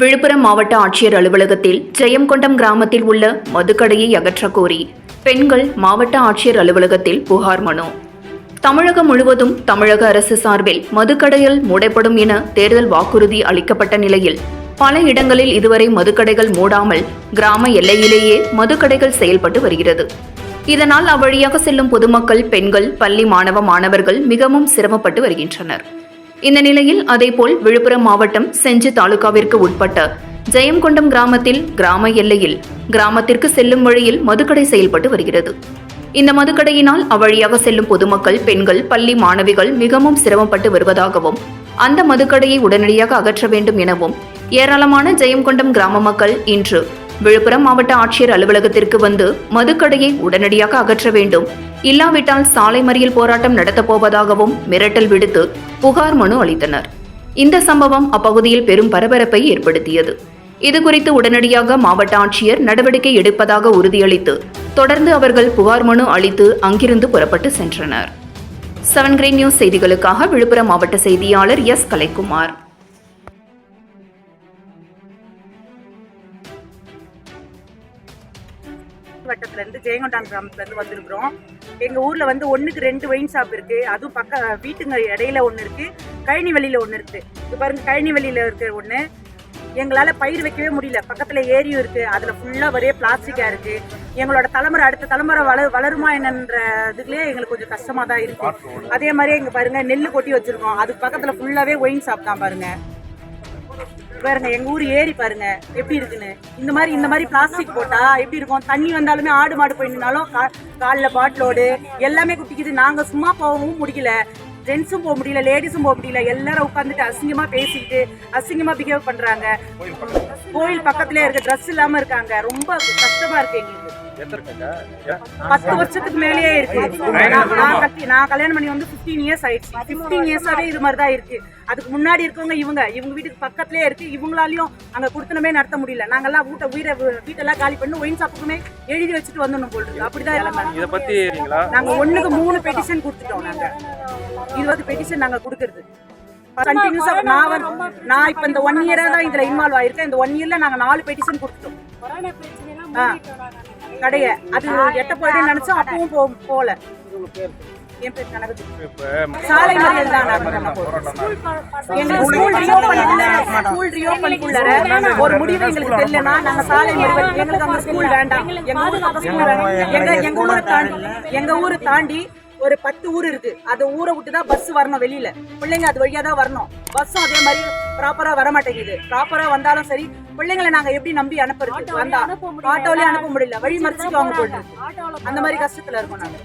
விழுப்புரம் மாவட்ட ஆட்சியர் அலுவலகத்தில் ஜெயங்கொண்டம் கிராமத்தில் உள்ள மதுக்கடையை அகற்ற கோரி பெண்கள் மாவட்ட ஆட்சியர் அலுவலகத்தில் புகார் மனு. தமிழகம் முழுவதும் தமிழக அரசு சார்பில் மதுக்கடைகள் மூடப்படும் என தேர்தல் வாக்குறுதி அளிக்கப்பட்ட நிலையில் பல இடங்களில் இதுவரை மதுக்கடைகள் மூடாமல் கிராம எல்லையிலேயே மதுக்கடைகள் செயல்பட்டு வருகிறது. இதனால் அவ்வழியாக செல்லும் பொதுமக்கள் பெண்கள் பள்ளி மாணவ மாணவர்கள் மிகவும் சிரமப்பட்டு வருகின்றனர். இந்த நிலையில் அதேபோல் விழுப்புரம் மாவட்டம் செஞ்சி தாலுகாவிற்கு உட்பட்ட ஜெயங்கொண்டம் கிராமத்தில் கிராம எல்லையில் கிராமத்திற்கு செல்லும் வழியில் மதுக்கடை செயல்பட்டு வருகிறது. இந்த மதுக்கடையினால் அவ்வழியாக செல்லும் பொதுமக்கள் பெண்கள் பள்ளி மாணவிகள் மிகவும் சிரமப்பட்டு வருவதாகவும் அந்த மதுக்கடையை உடனடியாக அகற்ற வேண்டும் எனவும் ஏராளமான ஜெயங்கொண்டம் கிராம மக்கள் இன்று விழுப்புரம் மாவட்ட ஆட்சியர் அலுவலகத்திற்கு வந்து மதுக்கடையை உடனடியாக அகற்ற வேண்டும். இல்லாவிட்டால் சாலை மறியல் போராட்டம் நடத்தப்போவதாகவும் மிரட்டல் விடுத்து புகார் மனு அளித்தனர். இந்த சம்பவம் அப்பகுதியில் பெரும் பரபரப்பை ஏற்படுத்தியது. இதுகுறித்து உடனடியாக மாவட்ட ஆட்சியர் நடவடிக்கை எடுப்பதாக உறுதியளித்து தொடர்ந்து அவர்கள் புகார் மனு அளித்து அங்கிருந்து புறப்பட்டு சென்றனர். செவன் கிரீன் நியூஸ் செய்திகளுக்காக விழுப்புரம் மாவட்ட செய்தியாளர் எஸ். கலைக்குமார். வட்டத்துல இருந்து ஜெயங்கொண்டான் கிராமத்துல இருந்து வந்திருக்கிறோம். எங்க ஊர்ல வந்து ஒண்ணுக்கு ரெண்டு ஒயின் ஷாப் இருக்கு. அதுவும் பக்க வீட்டுங்க இடையில ஒண்ணு இருக்கு. கழனி வெளியில ஒண்ணு இருக்கு. இது பாருங்க கழனி வெளியில இருக்கு ஒண்ணு. எங்களால பயிர் வைக்கவே முடியல. பக்கத்துல ஏரியும் இருக்கு. அதுல ஃபுல்லா ஒரே பிளாஸ்டிக்கா இருக்கு. எங்களோட தலைமுறை அடுத்த தலைமுறை வள வளருமா என்னன்ற இதுலயே எங்களுக்கு கொஞ்சம் கஷ்டமா தான் இருக்கு அதே மாதிரி எங்க பாருங்க நெல் கொட்டி வச்சிருக்கோம். அதுக்கு பக்கத்துல ஃபுல்லாவே ஒயின் ஷாப் தான் பாருங்க. பாருங்க எங்க ஊர் ஏரி பாருங்க எப்படி இருக்குன்னு. இந்த மாதிரி இந்த மாதிரி பிளாஸ்டிக் போட்டா எப்படி இருக்கும்? தண்ணி வந்தாலுமே ஆடு மாடு போயிருந்தாலும் காலில் பாட்டிலோடு எல்லாமே குட்டிக்குது. நாங்க சும்மா போகவும் முடியல. ஜென்ஸும் போக முடியல லேடிஸும் போக முடியல. எல்லாரும் உட்காந்துட்டு அசிங்கமா பேசிக்கிட்டு அசிங்கமா பிஹேவ் பண்றாங்க. கோயில் பக்கத்துலயே இருக்க ட்ரெஸ் இல்லாம இருக்காங்க. ரொம்ப கஷ்டமா இருக்கு எங்களுக்கு. பத்து வருஷத்துக்கு மேலேயே இருக்கு. நான் கட்டி- நான் கல்யாணம் பண்ணி வந்து 15 இயர்ஸ் ஆயிடுச்சு. 15 இயர்ஸாவே இது மாதிரி தான் இருக்கு. அதுக்கு முன்னாடி இருக்கவங்க இவங்க இவங்க வீட்டுக்கு பக்கத்துலயே இருக்கு. இவங்களாலையும் அங்க குடுத்தனமே நடத்த முடியல. நாங்கெல்லாம் வீட்டை வீட வீட்டெல்லாம் காலி பண்ணி ஒயின் ஷாப்புக்குமே எழுதி வச்சுட்டு வந்துடணும் போல் இருக்கு. அப்படிதான் எல்லாமே இதை பத்தி நாங்க ஒண்ணுக்கு மூணு பெட்டிஷன் கொடுத்துட்டோம் நாங்க. இருபது பெட்டிஷன் நாங்க கொடுக்கறது. கண்டினியூஸா நான் வந்து நான் இப்ப இந்த ஒன் இயரா தான் இதுல இன்வால்வ் ஆயிருக்கேன். இந்த ஒன் இயர்ல நாங்க நாலு பெட்டிஷன் கொடுத்துட்டோம். ஆ. கடைய. அது எட்ட போயிடுன்னு நினைச்சோம் அப்பவும் போ போல. என் பேர் சாலை மறியல் தான் எங்களுக்கு ஸ்கூல் இல்ல ஸ்கூல் ரீஓபன் ஒரு முடிவு எங்களுக்கு தெரியலனா நாங்க சாலை மறியல் எங்களுக்கு அந்த ஸ்கூல் வேண்டாம். எங்க ஸ்கூல் வேண்டாம் எங்க எங்க ஊரை தாண்டி எங்க ஊரை தாண்டி ஒரு பத்து ஊர் இருக்கு. அந்த ஊரை விட்டு தான் பஸ் வரணும் வெளியில. பிள்ளைங்க அது வழியா தான் வரணும். பஸ்ஸும் அதே மாதிரி ப்ராப்பரா வர மாட்டேங்குது ப்ராப்பரா வந்தாலும் சரி பிள்ளைங்களை நாங்க எப்படி நம்பி அனுப்புறது? வந்தா ஆட்டோலயே அனுப்ப முடியல. வழி மறிச்சுட்டு வாங்க போட்டு அந்த மாதிரி கஷ்டத்துல இருக்கோம் நாங்க.